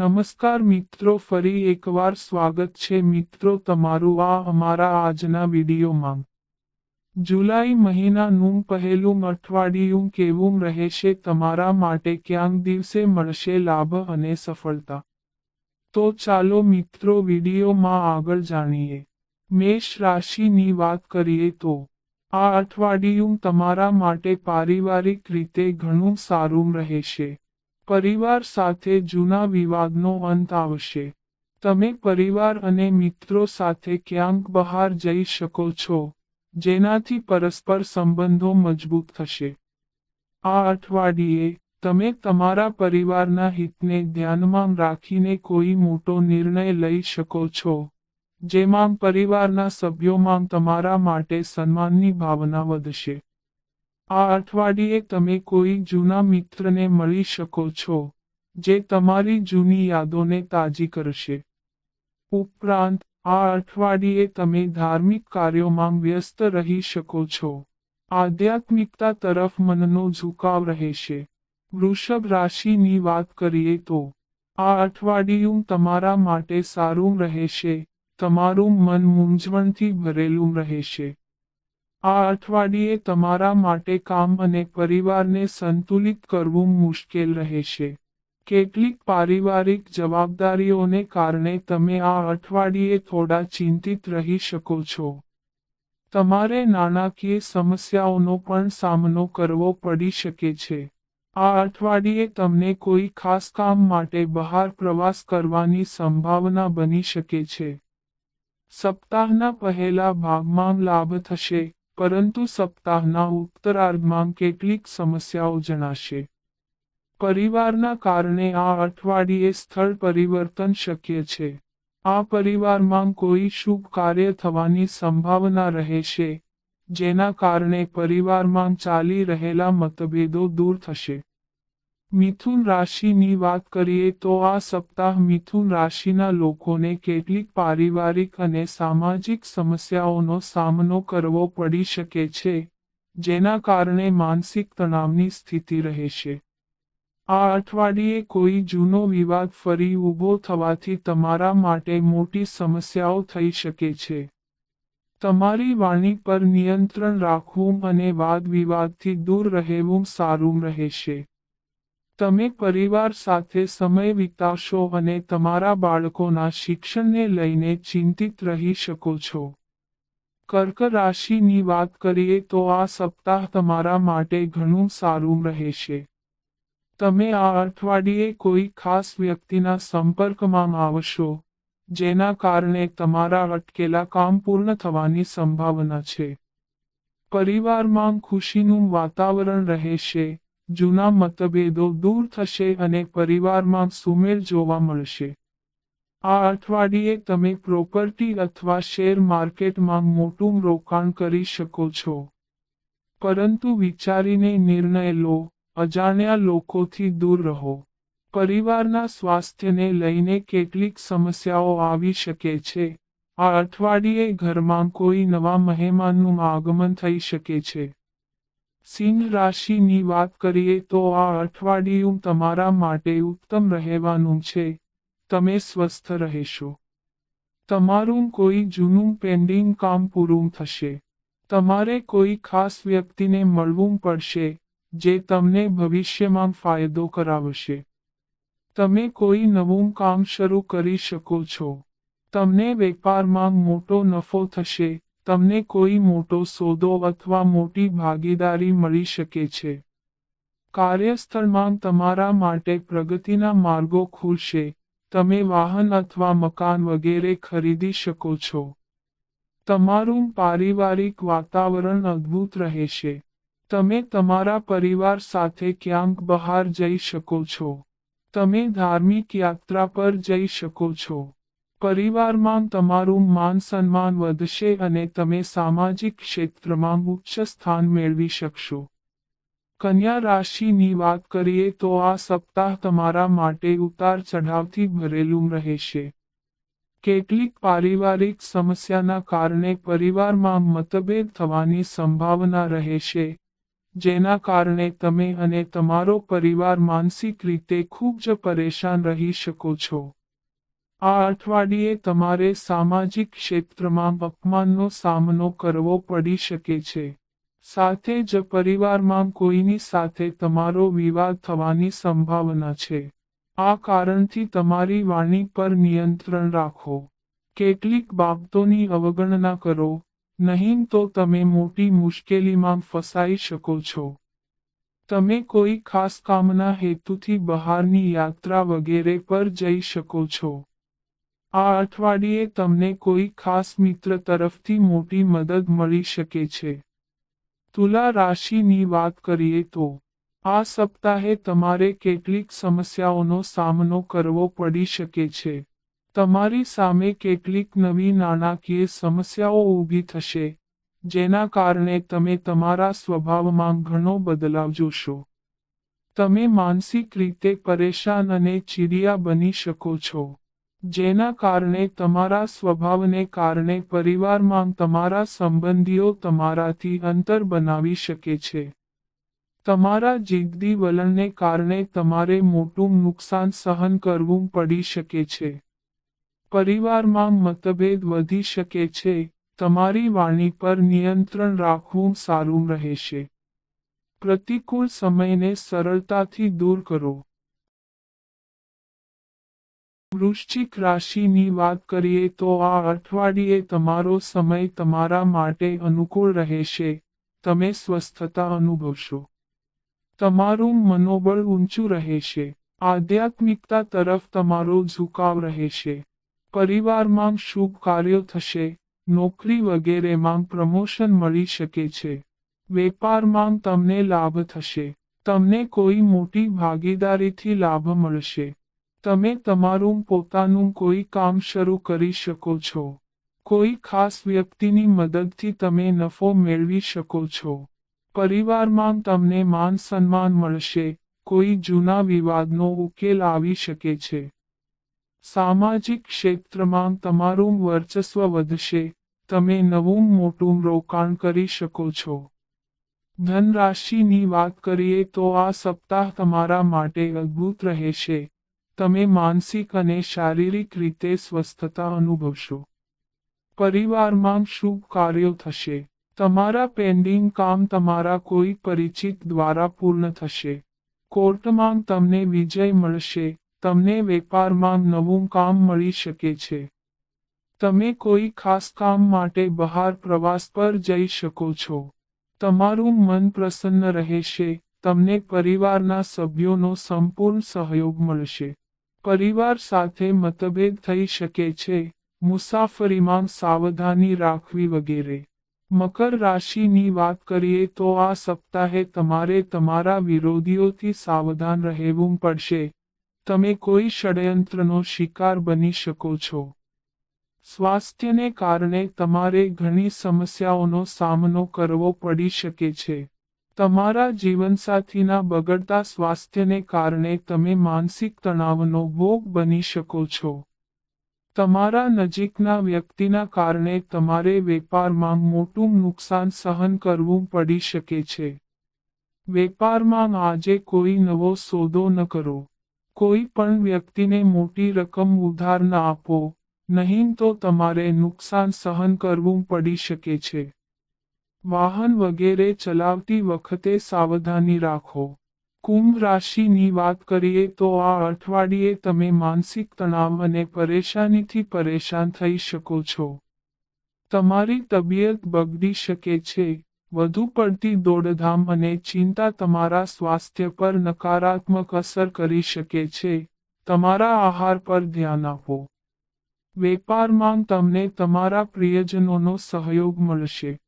નમસ્કાર મિત્રો, ફરી એકવાર સ્વાગત છે મિત્રો તમારું આ અમારા આજના વિડીયોમાં. જુલાઈ મહિનાનું પહેલું અઠવાડિયું કેવું રહેશે તમારા માટે ક્યાંક દિવસે મળશે લાભ અને સફળતા. તો ચાલો મિત્રો વિડીયોમાં આગળ જાણીએ. મેષ રાશિની વાત કરીએ તો, આ અઠવાડિયું તમારા માટે પારિવારિક રીતે ઘણું સારું રહેશે. પરિવાર સાથે જૂના વિવાદનો અંત આવશે. તમે પરિવાર અને મિત્રો સાથે ક્યાંક બહાર જઈ શકો છો, જેનાથી પરસ્પર સંબંધો મજબૂત થશે. આ અઠવાડિયે, તમે તમારા પરિવારના હિતને ધ્યાનમાં રાખીને કોઈ મોટો નિર્ણય લઈ શકો છો, જેમાં પરિવારના સભ્યોમાં તમારા માટે સન્માનની ભાવના વધશે. આ અઠવાડિયે તમે કોઈ જૂના મિત્રને મળી શકો છો, જે તમારી જૂની યાદોને તાજી કરશે. ઉપરાંત, આ અઠવાડિયે તમે ધાર્મિક કાર્યોમાં વ્યસ્ત રહી શકો છો. આધ્યાત્મિકતા તરફ મનનો ઝુકાવ રહેશે. વૃષભ રાશિની વાત કરીએ તો, આ અઠવાડિયું તમારા માટે સારું રહેશે, તમારું મન મૂંઝવણથી ભરેલું રહેશે. આ અઠવાડિયે તમારા માટે કામ અને પરિવારને સંતુલિત કરવું મુશ્કેલ રહેશે. કેટલીક પારિવારિક જવાબદારીઓને કારણે તમે આ અઠવાડિયે થોડા ચિંતિત રહી શકો છો. તમારે નાણાકીય સમસ્યાઓનો પણ સામનો કરવો પડી શકે છે. આ અઠવાડિયે તમને કોઈ ખાસ કામ માટે બહાર પ્રવાસ કરવાની સંભાવના બની શકે છે. સપ્તાહના પહેલા ભાગમાં લાભ થશે. પરંતુ સપ્તાહના ઉત્તરાર્ધમાં કેટલીક સમસ્યાઓ જણાશે. પરિવારના કારણે આ અઠવાડિયે સ્થળ પરિવર્તન શક્ય છે. આ પરિવારમાં કોઈ શુભ કાર્ય થવાની સંભાવના રહેશે, જેના કારણે પરિવારમાં ચાલી રહેલા મતભેદો દૂર થશે. મિથુન રાશિની વાત કરીએ તો આ સપ્તાહ મિથુન રાશિના લોકોને કેટલીક પારિવારિક અને સામાજિક સમસ્યાઓનો સામનો કરવો પડી શકે છે, જેના કારણે માનસિક તણાવની સ્થિતિ રહેશે. આ અઠવાડિયે કોઈ જૂનો વિવાદ ફરી ઊભો થવાથી તમારા માટે મોટી સમસ્યાઓ થઈ શકે છે. તમારી વાણી પર નિયંત્રણ રાખવું અને વાદ વિવાદથી દૂર રહેવું સારું રહેશે. તમે પરિવાર સાથે સમય વિતાવશો અને તમારા બાળકોના શિક્ષણને લઈને ચિંતિત રહી શકો છો. કર્ક રાશિની વાત કરીએ તો આ સપ્તાહ તમારા માટે ઘણું સારું રહેશે. તમે આ અઠવાડિયે કોઈ ખાસ વ્યક્તિના સંપર્કમાં આવશો, જેના કારણે તમારા અટકેલા કામ પૂર્ણ થવાની સંભાવના છે. પરિવારમાં ખુશીનું વાતાવરણ રહેશે જૂના મતભેદો દૂર થશે અને પરિવારમાં સુમેળ જોવા મળશે. આ અઠવાડિયે તમે પ્રોપર્ટી અથવા શેર માર્કેટમાં મોટું રોકાણ કરી શકો છો. પરંતુ વિચારીને નિર્ણય લો, અજાણ્યા લોકોથી દૂર રહો. પરિવારના સ્વાસ્થ્યને લઈને કેટલીક સમસ્યાઓ આવી શકે છે. આ અઠવાડિયે ઘરમાં કોઈ નવા મહેમાનનું આગમન થઈ શકે છે. સિંહ રાશિની વાત કરીએ તો આ અઠવાડિયું તમારા માટે ઉત્તમ રહેવાનું છે. તમે સ્વસ્થ રહેશો. તમારું કોઈ જૂનું પેન્ડિંગ કામ પૂરું થશે. તમારે કોઈ ખાસ વ્યક્તિને મળવું પડશે, જે તમને ભવિષ્યમાં ફાયદો કરાવશે. તમે કોઈ નવું કામ શરૂ કરી શકો છો. તમને વેપારમાં મોટો નફો થશે તમને કોઈ મોટો સોદો અથવા મોટી ભાગીદારી મળી શકે છે. કાર્યસ્થળમાં તમારા માટે પ્રગતિના માર્ગો ખુલશે. તમે વાહન અથવા મકાન વગેરે ખરીદી શકો છો. તમારું પારિવારિક વાતાવરણ અદ્ભુત રહેશે. તમે તમારા પરિવાર સાથે ક્યાંક બહાર જઈ શકો છો. તમે ધાર્મિક યાત્રા પર જઈ શકો છો. પરિવારમાં તમારું માન સન્માન વધશે અને તમે સામાજિક ક્ષેત્રમાં ઉચ્ચ સ્થાન મેળવી શકશો. કન્યા રાશિની વાત કરીએ તો આ સપ્તાહ તમારા માટે ઉતાર ચઢાવથી ભરેલું રહેશે. કેટલીક પારિવારિક સમસ્યાના કારણે પરિવારમાં મતભેદ થવાની સંભાવના રહેશે, જેના કારણે તમે અને તમારો પરિવાર માનસિક રીતે ખૂબ જ પરેશાન રહી શકો છો. આ અઠવાડિયે તમારે સામાજિક ક્ષેત્રમાં અપમાનનો સામનો કરવો પડી શકે છે. સાથે જ પરિવારમાં કોઈની સાથે તમારો વિવાદ થવાની સંભાવના છે. આ કારણથી તમારી વાણી પર નિયંત્રણ રાખો. કેટલીક બાબતોની અવગણના કરો. નહીં તો તમે મોટી મુશ્કેલીમાં ફસાઈ શકો છો. તમે કોઈ ખાસ કામના હેતુથી બહારની યાત્રા વગેરે પર જઈ શકો છો. આ અઠવાડિયે તમને કોઈ ખાસ મિત્ર તરફથી મોટી મદદ મળી શકે છે. તુલા રાશિની વાત કરીએ તો, આ સપ્તાહે તમારે કેટલીક સમસ્યાઓનો સામનો કરવો પડી શકે છે. તમારી સામે કેટલીક નવી નાણાકીય સમસ્યાઓ ઊભી થશે, જેના કારણે તમે તમારા સ્વભાવમાં ઘણો બદલાવ જોશો. તમે માનસિક રીતે પરેશાન અને ચીડિયા બની શકો છો. જેના કારણે તમારા સ્વભાવને કારણે પરિવારમાં તમારા સંબંધીઓ તમારાથી અંતર બનાવી શકે છે. તમારા જીગદી વલણને કારણે તમારે મોટું નુકસાન સહન કરવું પડી શકે છે. પરિવારમાં મતભેદ વધી શકે છે. તમારી વાણી પર નિયંત્રણ રાખવું સારું રહેશે. પ્રતિકૂળ સમયને સરળતાથી દૂર કરો. વૃશ્ચિક રાશિની વાત કરીએ તો આ અઠવાડિયે તમારો સમય તમારા માટે અનુકૂળ રહેશે. તમે સ્વસ્થતા અનુભવશો. તમારું મનોબળ ઊંચું રહેશે. આધ્યાત્મિકતા તરફ તમારો ઝુકાવ રહેશે. પરિવારમાં શુભ કાર્યો થશે. નોકરી વગેરેમાં પ્રમોશન મળી શકે છે. વેપારમાં તમને લાભ થશે. તમને કોઈ મોટી ભાગીદારીથી લાભ મળશે. તમે તમારું પોતાનું કોઈ કામ શરૂ કરી શકો છો. કોઈ ખાસ વ્યક્તિની મદદથી તમે નફો મેળવી શકો છો. પરિવારમાં તમને માન સન્માન મળશે, કોઈ જૂના વિવાદનો ઉકેલ આવી શકે છે. સામાજિક ક્ષેત્રમાં તમારું વર્ચસ્વ વધશે, તમે નવું મોટું રોકાણ કરી શકો છો. ધનરાશિની વાત કરીએ તો આ સપ્તાહ તમારા માટે અદ્ભુત રહેશે. તમે માનસિક અને શારીરિક રીતે સ્વસ્થતા અનુભવશો. પરિવારમાં શુભ કાર્યો થશે. તમારા પેન્ડિંગ કામ તમારા કોઈ પરિચિત દ્વારા પૂર્ણ થશે. કોર્ટમાં તમને વિજય મળશે. તમને વેપારમાં નવું કામ મળી શકે છે. તમે કોઈ ખાસ કામ માટે બહાર પ્રવાસ પર જઈ શકો છો. તમારું મન પ્રસન્ન રહેશે. તમને પરિવારના સભ્યોનો સંપૂર્ણ સહયોગ મળશે. પરિવાર સાથે મતભેદ થઈ શકે છે મુસાફરીમાં સાવધાની રાખવી વગેરે. મકર રાશિની વાત કરીએ તો આ સપ્તાહે તમારે તમારા વિરોધીઓથી સાવધાન રહેવું પડશે. તમે કોઈ ષડયંત્રનો શિકાર બની શકો છો. સ્વાસ્થ્યને કારણે તમારે ઘણી સમસ્યાઓનો સામનો કરવો પડી શકે છે. તમારા જીવનસાથીના બગડતા સ્વાસ્થ્યને કારણે તમે માનસિક તણાવનો ભોગ બની શકો છો. તમારા નજીકના વ્યક્તિના કારણે તમારે વેપારમાં મોટું નુકસાન સહન કરવું પડી શકે છે. વેપારમાં આજે કોઈ નવો સોદો ન કરો. કોઈ પણ વ્યક્તિને મોટી રકમ ઉધાર ન આપો. નહીં તો તમારે નુકસાન સહન કરવું પડી શકે છે. વાહન વગેરે ચલાવતી વખતે સાવધાની રાખો. કુંભ રાશિની વાત કરીએ તો આ અઠવાડિયે તમે માનસિક તણાવ અને પરેશાનીથી પરેશાન થઈ શકો છો. તમારી તબિયત બગડી શકે છે. વધુ પડતી દોડધામ અને ચિંતા તમારા સ્વાસ્થ્ય પર નકારાત્મક અસર કરી શકે છે. તમારા આહાર પર ધ્યાન આપો. વેપારમાં તમને તમારા પ્રિયજનોનો સહયોગ મળશે.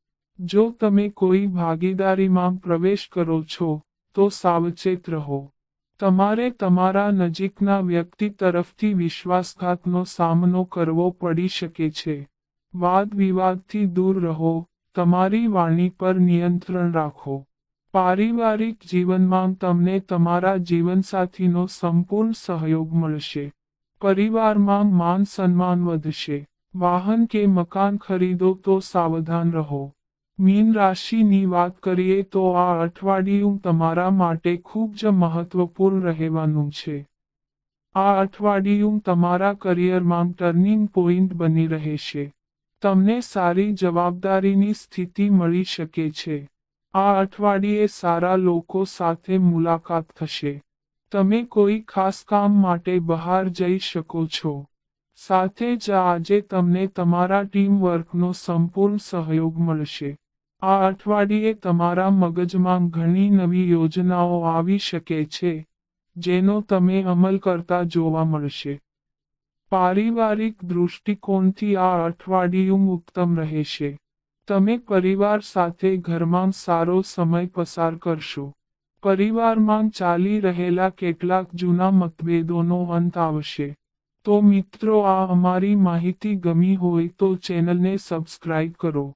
જો તમે કોઈ ભાગીદારીમાં પ્રવેશ કરો છો, તો સાવચેત રહો. તમારે તમારા નજીકના વ્યક્તિ તરફથી વિશ્વાસઘાતનો સામનો કરવો પડી શકે છે. વાદ વિવાદથી દૂર રહો, તમારી વાણી પર નિયંત્રણ રાખો. પારિવારિક જીવનમાં તમને તમારા જીવનસાથીનો સંપૂર્ણ સહયોગ મળશે. પરિવારમાં માન સન્માન વધશે. વાહન કે મકાન ખરીદો તો સાવધાન રહો. મીન રાશિની વાત કરીએ તો આ અઠવાડિયું તમારા માટે ખૂબ જ મહત્વપૂર્ણ રહેવાનું છે. આ અઠવાડિયું તમારા કરિયરમાં ટર્નિંગ પોઈન્ટ બની રહેશે. તમને સારી જવાબદારીની સ્થિતિ મળી શકે છે. આ અઠવાડિયે સારા લોકો સાથે મુલાકાત થશે. તમે કોઈ ખાસ કામ માટે બહાર જઈ શકો છો. સાથે જ આજે તમને તમારા ટીમ વર્કનો સંપૂર્ણ સહયોગ મળશે. આ અઠવાડિયે તમારા મગજમાં ઘણી નવી યોજનાઓ આવી શકે છે, જેનો તમે અમલ કરતા જોવા મળશે. પારિવારિક દૃષ્ટિકોણથી આ અઠવાડિયું ઉત્તમ રહેશે. તમે પરિવાર સાથે ઘરમાં સારો સમય પસાર કરશો. પરિવારમાં ચાલી રહેલા કેટલાક જૂના મતભેદોનો અંત આવશે. તો મિત્રો, આ અમારી માહિતી ગમી હોય તો ચેનલને સબસ્ક્રાઇબ કરો.